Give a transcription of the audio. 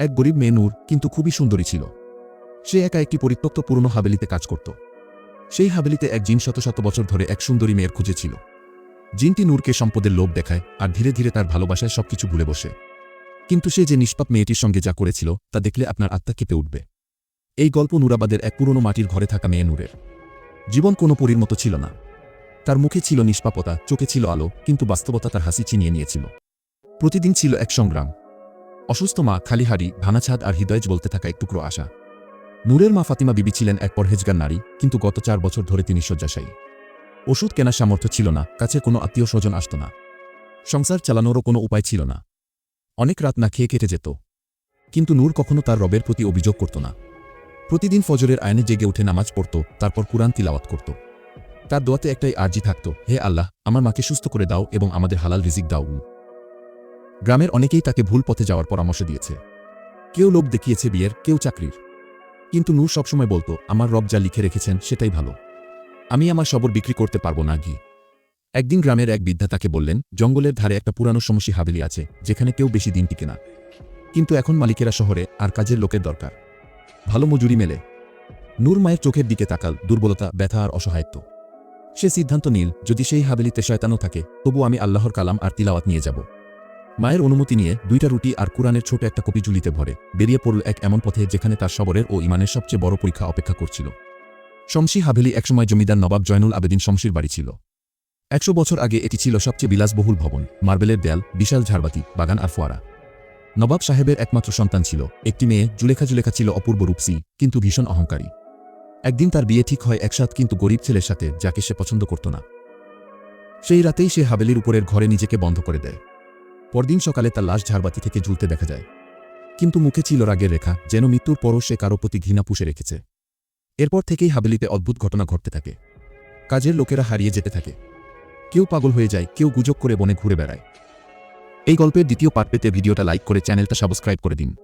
এক গরিব মেয়ে নূর কিন্তু খুবই সুন্দরী ছিল। সে একা একটি পরিত্যক্ত পুরনো হাবেলিতে কাজ করত। সেই হাবেলিতে এক জিন শত শত বছর ধরে এক সুন্দরী মেয়ের খুঁজে ছিল। জিনটি নূরকে সম্পদের লোভ দেখায় আর ধীরে ধীরে তার ভালোবাসায় সবকিছু ভুলে বসে। কিন্তু সে যে নিষ্পাপ মেয়েটির সঙ্গে যা করেছিল, তা দেখলে আপনার আত্মা কেঁপে উঠবে। এই গল্প নুরাবাদের এক পুরনো মাটির ঘরে থাকা মেয়ে নূরের। জীবন কোনো পরীর মতো ছিল না। তার মুখে ছিল নিষ্পাপতা, চোখে ছিল আলো, কিন্তু বাস্তবতা তার হাসি চিনিয়ে নিয়েছিল। প্রতিদিন ছিল এক সংগ্রাম। অসুস্থ মা খালি হাড়ি ভানাছাদ আর হৃদয় বলতে থাকা এক টুকরো আশা। নূরের মা ফাতিমা বিবি ছিলেন এক পরহেজগার নারী, কিন্তু গত চার বছর ধরে তিনি শয্যাশায়ী। ওষুধ কেনার সামর্থ্য ছিল না, কাছে কোনো আত্মীয় স্বজন আসত না। সংসার চালানোরও কোনো উপায় ছিল না। অনেক রাত না খেয়ে কেটে যেত। কিন্তু নূর কখনো তার রবের প্রতি অভিযোগ করত না। প্রতিদিন ফজরের আয়নে জেগে উঠে নামাজ পড়ত, তারপর কুরআন তিলাওয়াত করত। তার দোয়াতে একটাই আর্জি থাকত, হে আল্লাহ, আমার মাকে সুস্থ করে দাও এবং আমাদের হালাল রিজিক দাও। গ্রামের অনেকেই তাকে ভুল পথে যাওয়ার পরামর্শ দিয়েছে। কেউ লোভ দেখিয়েছে বিয়ের, কেউ চাকরির। কিন্তু নূর সবসময় বলতো, আমার রব যা লিখে রেখেছেন, সেটাই ভালো। আমি আমার সবর বিক্রি করতে পারব না ঘি একদিন গ্রামের এক বৃদ্ধা তাকে বললেন, জঙ্গলের ধারে একটা পুরানো সমস্যী হাবেলি আছে, যেখানে কেউ বেশি দিন টিকে না। কিন্তু এখন মালিকেরা শহরে আর কাজের লোকের দরকার। ভালো মজুরি মেলে। নূর মায়ের চোখের দিকে তাকাল, দুর্বলতা, ব্যথা আর অসহায়ত্ব। সে সিদ্ধান্ত নীল, যদি সেই হাবেলিতে শয়তানো থাকে তবু আমি আল্লাহর কালাম আর তিলাওয়াত নিয়ে যাব। মায়ের অনুমতি নিয়ে দুইটা রুটি আর কুরআনের ছোট একটা কপি ঝুলিতে ভরে, বেরিয়ে পড়ল এক এমন পথে যেখানে তার সবরের ও ইমানের সবচেয়ে বড় পরীক্ষা অপেক্ষা করছিল। শমশী হাভেলি একসময় জমিদার নবাব জয়নুল আবেদিন শমশীর বাড়ি ছিল। একশো বছর আগে এটি ছিল সবচেয়ে বিলাসবহুল ভবন, মার্বেলের দেয়াল, বিশাল ঝাড়বাতি, বাগান আর ফোয়ারা। নবাব সাহেবের একমাত্র সন্তান ছিল, একটি মেয়ে জুলেখা জুলেখা ছিল অপূর্ব রূপসী, কিন্তু ভীষণ অহংকারী। একদিন তার বিয়ে ঠিক হয় একসাথ কিন্তু গরিব ছেলের সাথে, যাকে সে পছন্দ করত না। সেই রাতেই সে হাবেলির উপরের ঘরে নিজেকে বন্ধ করে দেয়। পরদিন সকালে তার লাশ ঝাড়বাতি থেকে ঝুলতে দেখা যায়। কিন্তু মুখে ছিল রাগের রেখা, যেন মৃত্যুর পরও সে কারও প্রতি ঘৃণা পুষে রেখেছে। এরপর থেকেই হাবেলিতে অদ্ভুত ঘটনা ঘটতে থাকে। কাজের লোকেরা হারিয়ে যেতে থাকে। কেউ পাগল হয়ে যায়, কেউ গুজব করে বনে ঘুরে বেড়ায়। এই গল্পের দ্বিতীয় পার্ট পেতে ভিডিওটা লাইক করে চ্যানেলটা সাবস্ক্রাইব করে দিন।